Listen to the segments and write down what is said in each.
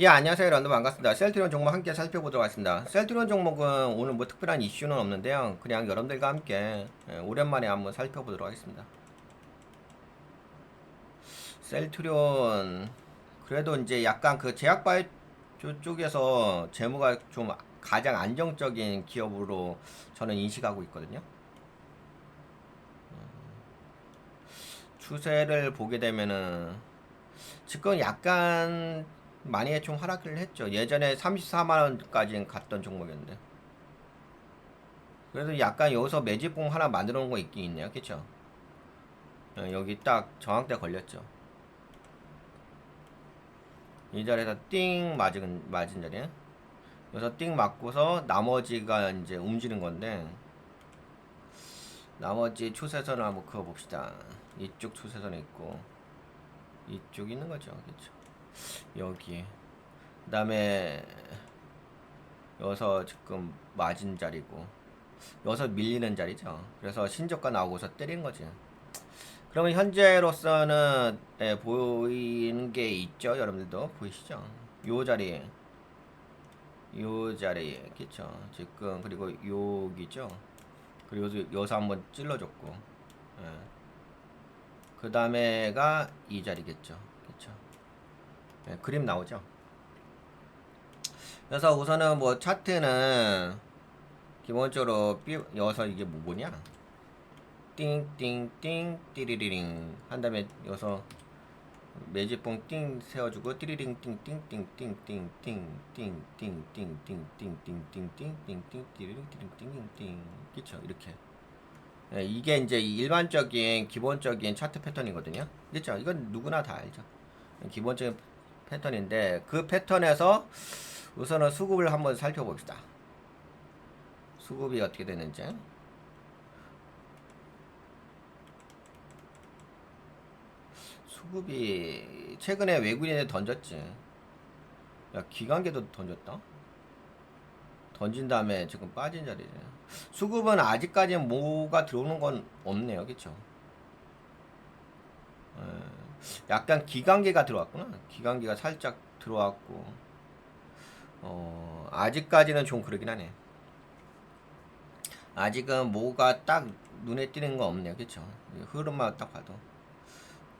예 안녕하세요. 여러분 반갑습니다. 셀트리온 종목 함께 살펴보도록 하겠습니다. 셀트리온 종목은 오늘 뭐 특별한 이슈는 없는데요. 그냥 여러분들과 함께 예, 오랜만에 한번 살펴보도록 하겠습니다. 셀트리온 그래도 이제 약간 그 제약바이오 쪽에서 재무가 좀 가장 안정적인 기업으로 저는 인식하고 있거든요. 음, 추세를 보게 되면은 지금 약간 많이 좀 하락을 했죠. 예전에 34만 원까지 갔던 종목이었는데. 그래도 약간 여기서 매집봉 하나 만들어 놓은 거 있긴 있네요. 그쵸? 어, 여기 딱 저항대 걸렸죠. 이 자리에서 띵 맞은, 맞은 자리에. 여기서 띵 맞고서 나머지가 이제 움직이는 건데. 나머지 추세선을 한번 그어봅시다. 이쪽 추세선에 있고. 이쪽 있는 거죠. 그쵸? 여기. 그 다음에 여기서 지금 맞은 자리고 여기서 밀리는 자리죠. 그래서 신저가 나오고서 때린 거지. 그러면 현재로서는 예, 보이는 게 있죠 여러분들도? 보이시죠? 요 자리. 요 자리 그쵸? 지금 그리고 여기죠? 그리고 여기서 한번 찔러줬고 예. 그 다음에가 이 자리겠죠 네, 그림 나오죠. 그래서 우선은 뭐 차트는 기본적으로 삐, 여기서 이게 뭐 뭐냐? 띵띵띵 띠리리링 한 다음에 여기서 매집봉 띵 세워주고 띠리링 띵띵띵띵띵띵띵띵띵띵띵띵띵띵띵띵띵 띠리링 띠링 띵띵띵 그쵸 이렇게 네, 이게 이제 일반적인 기본적인 차트 패턴이거든요 그렇죠 이건 누구나 다 알죠 기본적인 패턴인데 그 패턴에서 우선은 수급을 한번 살펴봅시다. 수급이 어떻게 되는지. 수급이 최근에 외국인에 던졌지. 야 기관계도 던졌다. 던진 다음에 지금 빠진 자리지. 수급은 아직까지 뭐가 들어오는 건 없네요, 그렇죠? 약간 기관계가 들어왔구나. 기관계가 살짝 들어왔고, 어, 아직까지는 좀 그러긴 하네. 아직은 뭐가 딱 눈에 띄는 거 없네요. 그쵸? 흐름만 딱 봐도.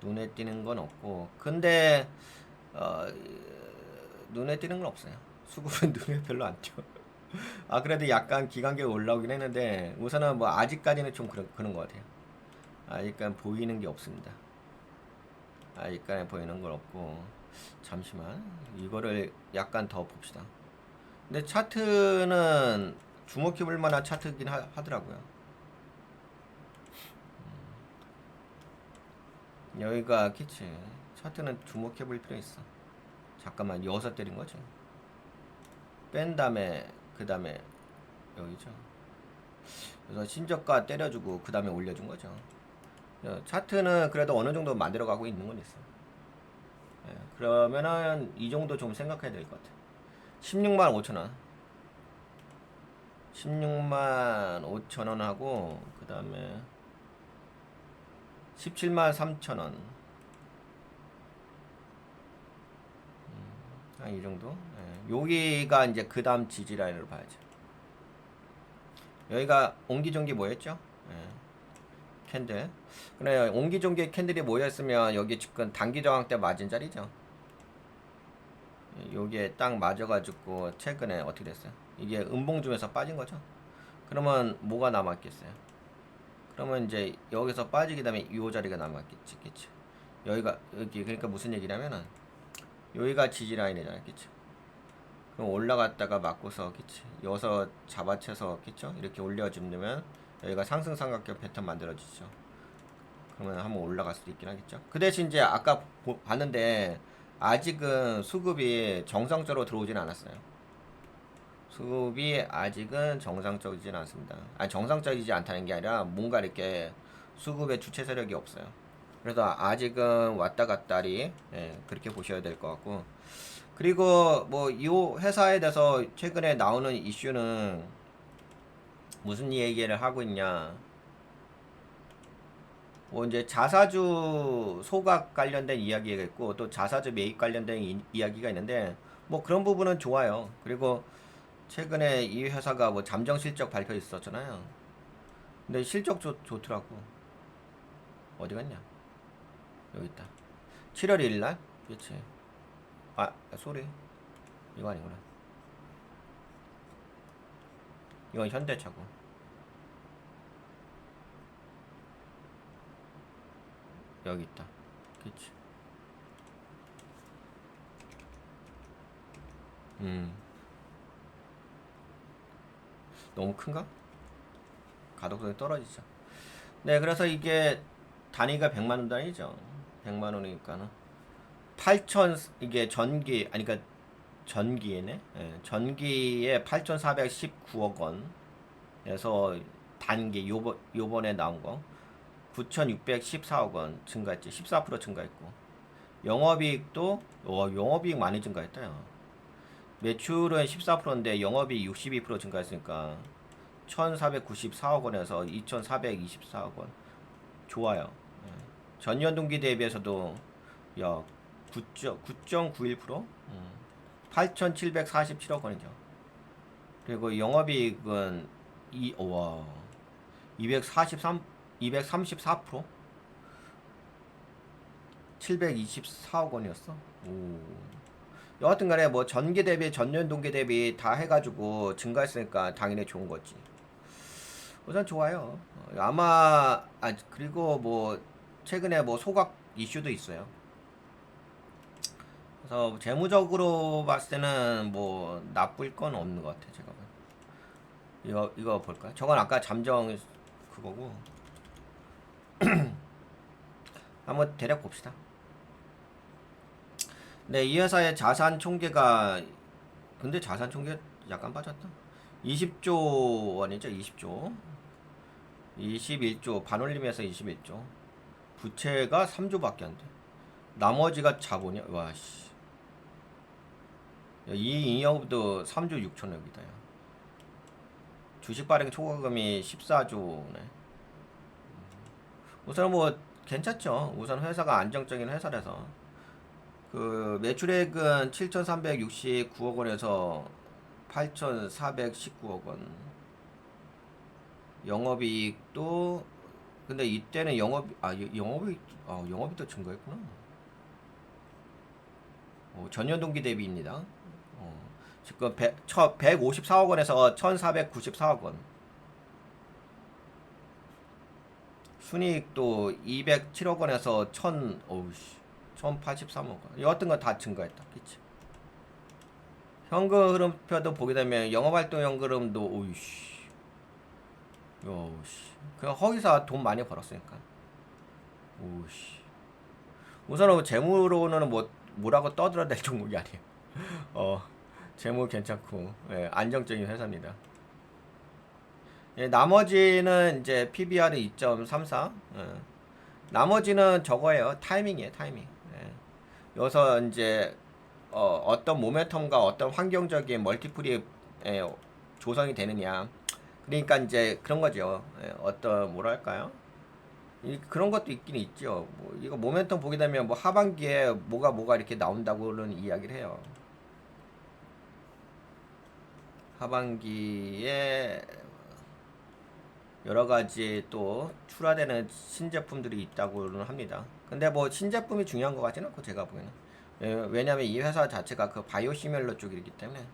눈에 띄는 건 없고. 근데, 어, 눈에 띄는 건 없어요. 수급은 눈에 별로 안 띄어. 아, 그래도 약간 기관계가 올라오긴 했는데, 우선은 뭐 아직까지는 좀 그런, 그런 것 같아요. 아직까지 보이는 게 없습니다. 아직까지 보이는 건 없고 잠시만. 이거를 약간 더 봅시다. 근데 차트는 주목해 볼 만한 차트긴 하, 더라고요. 음. 여기가 키치. 차트는 주목해 볼 필요 있어. 잠깐만 여섯 때린 거지? 뺀 다음에 그 다음에 여기죠. 그래서 신저가 때려주고 그 다음에 올려준 거죠. 어, 차트는 그래도 어느 정도 만들어 가고 있는 건 있어. 예, 그러면은 이 정도 좀 생각해야 될 것 같아. 16만 5천 원. 16만 5천 원 하고 그 다음에 17만 3천 원. 음, 한이 정도. 예, 여기가 이제 그 다음 지지 라인으로 봐야죠. 여기가 옹기종기 뭐였죠? 예. 캔들. 그래 옹기종기 캔들이 모였으면 여기 지금 단기 저항 때 맞은 자리죠. 여기에 딱 맞아가지고 최근에 어떻게 됐어요? 이게 음봉 중에서 빠진 거죠. 그러면 뭐가 남았겠어요? 그러면 이제 여기서 빠지게 되면 이 자리가 남았겠지, 그치? 여기가 여기 그러니까 무슨 얘기냐면은 여기가 지지 라인이잖아요, 그치? 그럼 올라갔다가 맞고서, 그치? 여기서 잡아채서, 그쵸? 이렇게 올려주면 여기가 상승 삼각형 패턴 만들어지죠. 그러면 한번 올라갈 수도 있긴 하겠죠. 그 대신 이제 아까 보, 봤는데 아직은 수급이 정상적으로 들어오진 않았어요. 수급이 아직은 정상적이진 않습니다. 아니 정상적이지 않다는 게 아니라 뭔가 이렇게 수급의 주체 세력이 없어요. 그래서 아직은 왔다 갔다리 예, 그렇게 보셔야 될 것 같고 그리고 뭐 이 회사에 대해서 최근에 나오는 이슈는 무슨 얘기를 하고 있냐? 뭐 이제 자사주 소각 관련된 이야기가 있고 또 자사주 매입 관련된 이, 이야기가 있는데 뭐 그런 부분은 좋아요. 그리고 최근에 이 회사가 뭐 잠정 실적 발표 있었잖아요. 근데 실적 좋, 좋더라고. 어디 갔냐? 여기 있다. 7월 1일 날? 그렇지. 아, 소리. 이거 아니구나. 이건 현대차고. 여기 있다. 그치. 음. 너무 큰가? 가독성이 떨어지죠. 네, 그래서 이게 단위가 100만 원 단위죠. 100만 원이니까는 8천 이게 전기 아니 그러니까 전기에네. 예, 전기에 8,419억 원에서 단기 요번 요번에 나온 거 9,614억 원 증가했지. 14% 증가했고. 영업이익도 와, 영업이익 많이 증가했다. 야. 매출은 14%인데 영업이익 62% 증가했으니까 1,494억 원에서 2,424억 원. 좋아요. 예. 전년 동기 대비해서도 야 9.91%? 음. 8,747억 원이죠. 그리고 영업이익은 이 와. 243 234% 724억 원이었어. 오. 여하튼 간에 뭐 전기 대비 전년 동기 대비 다 해가지고 증가했으니까 당연히 좋은 거지. 우선 좋아요. 어, 아마 아 그리고 뭐 최근에 뭐 소각 이슈도 있어요. 그래서 재무적으로 봤을 때는 뭐 나쁠 건 없는 것 같아 제가. 이거 이거 볼까? 저건 아까 잠정 그거고. 한번 대략 봅시다. 네, 이 회사의 자산 총계가 근데 자산 총계 약간 빠졌다. 20조 원이죠, 20조. 21조 반올림에서 21조. 부채가 3조밖에 안 돼. 나머지가 자본이야. 와 씨. 야, 이 잉여도 3조 6천억이다. 야. 주식 발행 초과금이 14조네. 우선 뭐 괜찮죠. 우선 회사가 안정적인 회사라서 그 매출액은 7,369억 원에서 8,419억 원. 영업이익도 근데 이때는 영업 아 여- 영업이익 아 영업이익도 증가했구나. 어, 전년 동기 대비입니다. 어, 지금 100, 154억 원에서 1,494억 원. 순이익도 207억 원에서 1,000 어우씨 1,083억 원. 여하튼 건 다 증가했다. 그치? 현금 흐름표도 보게 되면 영업활동 현금도 오이씨 요씨 그냥 거기서 돈 많이 벌었으니까 오씨 우선은 재무로는 뭐 뭐라고 떠들어댈 종목이 아니에요 어 재무 괜찮고 예, 안정적인 회사입니다 예, 나머지는 이제 PBR 2.34 예. 나머지는 저거예요 타이밍이에요 타이밍 예. 여기서 이제 어, 어떤 모멘텀과 어떤 환경적인 멀티플이 예, 조성이 되느냐 그러니까 이제 그런 거죠. 예, 어떤 뭐랄까요? 이, 그런 것도 있긴 있죠. 뭐 이거 모멘텀 보게 되면 뭐 하반기에 뭐가 뭐가 이렇게 나온다고는 이야기를 해요. 하반기에 여러 가지 또 출하되는 신제품들이 있다고는 합니다. 근데 뭐 신제품이 중요한 것 같지는 않고 제가 보기에는 예, 왜냐하면 이 회사 자체가 그 바이오 시밀러 쪽이기 때문에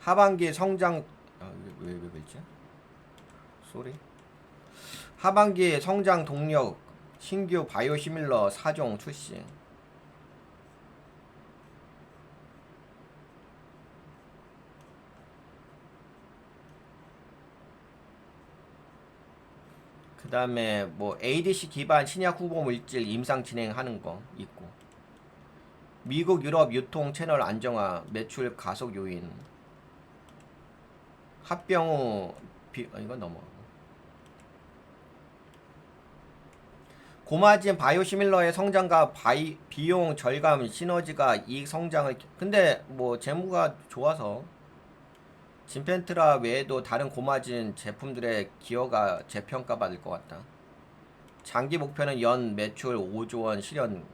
하반기 성장 아, 왜, 왜 그랬지? 쏘리 하반기 성장 동력 신규 바이오시밀러 4종 출시. 그 다음에 뭐 ADC 기반 신약 후보 물질 임상 진행하는 거 있고. 미국 유럽 유통 채널 안정화 매출 가속 요인. 합병 후 비, 어, 이건 넘어가 고 고마진 바이오시밀러의 성장과 바이, 비용 절감 시너지가 이익 성장을 근데 뭐 재무가 좋아서 진펜트라 외에도 다른 고마진 제품들의 기여가 재평가 받을 것 같다. 장기 목표는 연 매출 5조 원 실현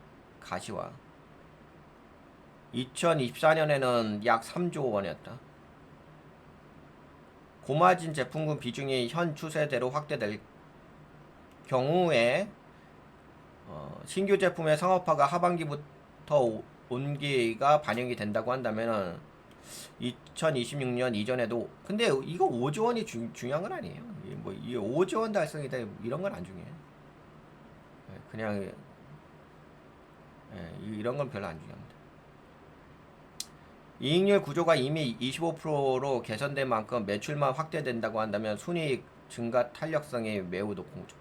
가시화. 2024년에는 약 3조 원이었다. 고마진 제품군 비중이 현 추세대로 확대될 경우에 어, 신규 제품의 상업화가 하반기부터 오- 온기가 반영이 된다고 한다면은 2026년 이전에도 근데 이거 5조 원이 중, 중요한 건 아니에요. 뭐 이게 5조 원 달성이다 이런 건 안 중요해요. 예, 그냥 예, 이- 이런 건 별로 안 중요합니다. 이익률 구조가 이미 25%로 개선된 만큼 매출만 확대된다고 한다면 순이익 증가 탄력성이 매우 높은 거죠.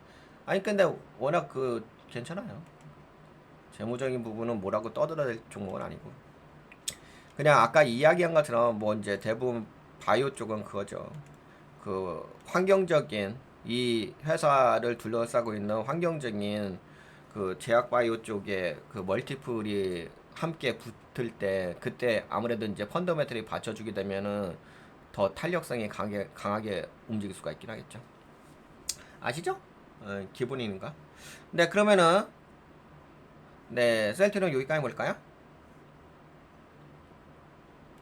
아니 근데 워낙 그 괜찮아요. 재무적인 부분은 뭐라고 떠들어댈 종목은 아니고 그냥 아까 이야기한 것처럼 뭐 이제 대부분 바이오 쪽은 그거죠. 그 환경적인 이 회사를 둘러싸고 있는 환경적인 그 제약 바이오 쪽에 그 멀티플이 함께 붙을 때 그때 아무래도 이제 펀더멘털이 받쳐주게 되면은 더 탄력성이 강하게 강하게 움직일 수가 있긴 하겠죠. 아시죠? 어, 기본인가? 네 그러면은 네 셀트는 여기까지 볼까요?